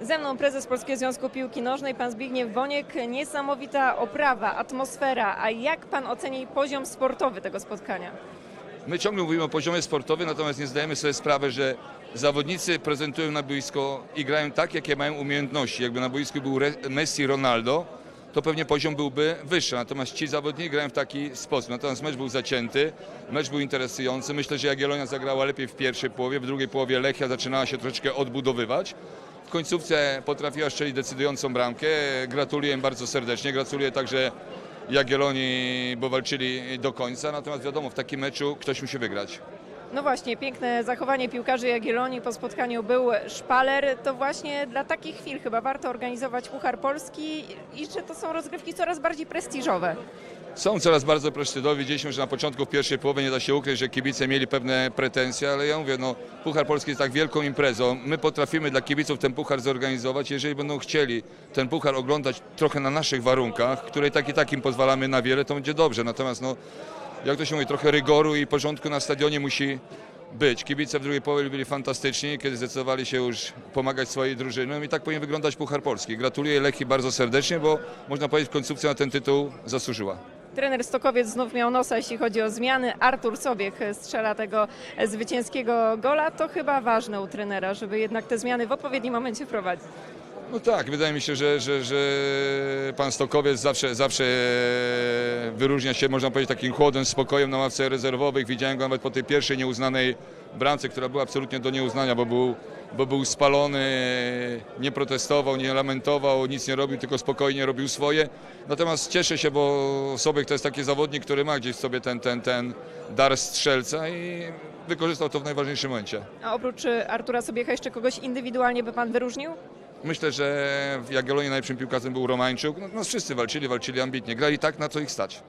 Ze mną prezes Polskiego Związku Piłki Nożnej, pan Zbigniew Boniek. Niesamowita oprawa, atmosfera. A jak pan oceni poziom sportowy tego spotkania? My ciągle mówimy o poziomie sportowym, natomiast nie zdajemy sobie sprawy, że zawodnicy prezentują na boisko i grają tak, jakie mają umiejętności. Jakby na boisku był Messi, Ronaldo, to pewnie poziom byłby wyższy. Natomiast ci zawodnicy grają w taki sposób. Natomiast mecz był zacięty, mecz był interesujący. Myślę, że Jagiellonia zagrała lepiej w pierwszej połowie, w drugiej połowie Lechia zaczynała się troszeczkę odbudowywać. W końcówce potrafiła strzelić decydującą bramkę. Gratuluję im bardzo serdecznie. Gratuluję także Jagiellonii, bo walczyli do końca. Natomiast wiadomo, w takim meczu ktoś musi wygrać. No właśnie, piękne zachowanie piłkarzy Jagiellonii po spotkaniu był szpaler. To właśnie dla takich chwil chyba warto organizować Puchar Polski i że to są rozgrywki coraz bardziej prestiżowe. Są coraz bardzo prestiżowi. Widzieliśmy, że na początku pierwszej połowie nie da się ukryć, że kibice mieli pewne pretensje, ale ja mówię, no Puchar Polski jest tak wielką imprezą. My potrafimy dla kibiców ten puchar zorganizować. Jeżeli będą chcieli ten puchar oglądać trochę na naszych warunkach, które tak i tak im pozwalamy na wiele, to będzie dobrze. Natomiast no, jak to się mówi, trochę rygoru i porządku na stadionie musi być. Kibice w drugiej połowie byli fantastyczni, kiedy zdecydowali się już pomagać swojej drużynie i tak powinien wyglądać Puchar Polski. Gratuluję Lechii bardzo serdecznie, bo można powiedzieć końcówce na ten tytuł zasłużyła. Trener Stokowiec znów miał nosa, jeśli chodzi o zmiany. Artur Sobiech strzela tego zwycięskiego gola. To chyba ważne u trenera, żeby jednak te zmiany w odpowiednim momencie wprowadzić. No tak, wydaje mi się, że, że, że pan Stokowiec zawsze, zawsze wyróżnia się, można powiedzieć, takim chłodem, spokojem na ławce rezerwowych. Widziałem go nawet po tej pierwszej nieuznanej bramce, która była absolutnie do nieuznania, bo był, bo był spalony, nie protestował, nie lamentował, nic nie robił, tylko spokojnie robił swoje. Natomiast cieszę się, bo Sobiech to jest taki zawodnik, który ma gdzieś w sobie ten, ten, ten dar strzelca i wykorzystał to w najważniejszym momencie. A oprócz y, Artura Sobiecha jeszcze kogoś indywidualnie by pan wyróżnił? Myślę, że w Jagiellonii najlepszym piłkarzem był Romańczuk. No, no wszyscy walczyli, walczyli ambitnie. Grali tak, na co ich stać.